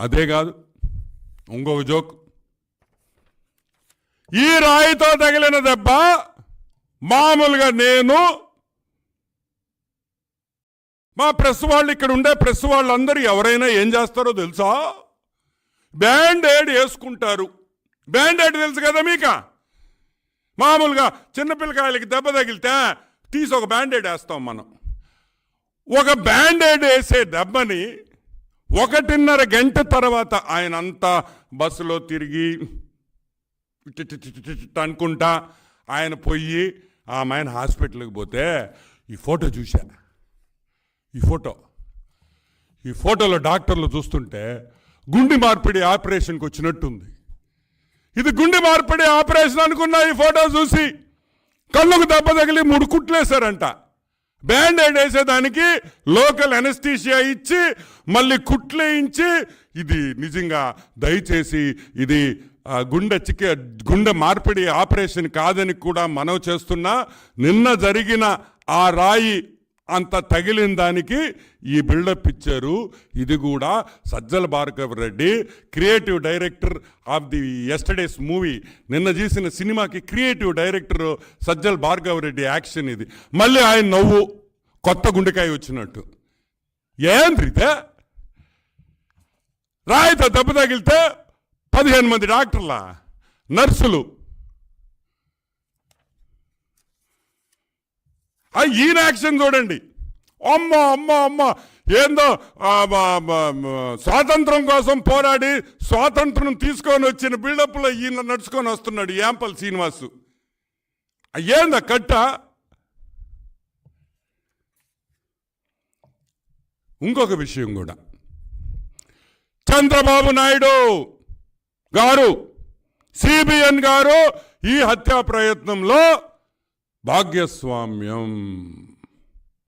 అదే కాదు ఇంకొక జోక్. ఈ రాయితో తగిలిన దెబ్బ మామూలుగా నేను మా ప్రెస్ వాళ్ళు ఇక్కడ ఉండే ప్రెస్ వాళ్ళందరూ ఎవరైనా ఏం చేస్తారో తెలుసా? బ్యాండేడ్ వేసుకుంటారు. బ్యాండేడ్ తెలుసు కదా మీక? మామూలుగా చిన్నపిల్లకాయలకి దెబ్బ తగిలితే తీసి ఒక బ్యాండేడ్ వేస్తాం మనం. ఒక బ్యాండేడ్ వేసే దెబ్బని ఒకటిన్నర గంట తర్వాత ఆయన అంతా బస్సులో తిరిగి అనుకుంటా ఆయన పోయి ఆమె ఆయన హాస్పిటల్కి పోతే ఈ ఫోటో చూశా. ఈ ఫోటో. ఈ ఫోటోలో డాక్టర్లు చూస్తుంటే గుండె మార్పిడి ఆపరేషన్కి వచ్చినట్టుంది. ఇది గుండె మార్పిడి ఆపరేషన్ అనుకున్నా ఈ ఫోటో చూసి కళ్ళకు దెబ్బ తగిలి మూడు కుట్లేశారంట. బ్యాండేడ్ వేసేదానికి లోకల్ అనెస్థీషియా ఇచ్చి మళ్ళీ కుట్లేయించి ఇది నిజంగా దయచేసి ఇది గుండె చిక్క గుండె మార్పిడి ఆపరేషన్ కాదని కూడా మనవి చేస్తున్నా నిన్న జరిగిన ఆ రాయి అంత తగిలిన దానికి ఈ బిల్డప్ ఇచ్చారు. ఇది కూడా Sajjala Bhargav Reddy creative director of the yesterday's movie. నిన్న చేసిన సినిమాకి creative director Sajjala Bhargav Reddy action ఇది. మళ్ళీ ఆయన నవ్వు కొత్త గుండెకాయ వచ్చినట్టు. ఏంద్రితే రాయితో దెబ్బ తగిలితే పదిహేను మంది డాక్టర్ల? నర్సులు. ఈయన యాక్షన్ చూడండి. అమ్మ అమ్మ అమ్మ. ఏందో స్వాతంత్రం కోసం పోరాడి స్వాతంత్రం తీసుకొని వచ్చిన బిల్డప్లో ఈయన నడుచుకొని వస్తున్నాడు యాంపల్ శ్రీనివాసు. ఆ, ఏందా కట్ట? ఇంకొక విషయం కూడా. చంద్రబాబు నాయుడు గారు సిబిఎన్ గారు ఈ హత్యా ప్రయత్నంలో భాగ్యస్వామ్యం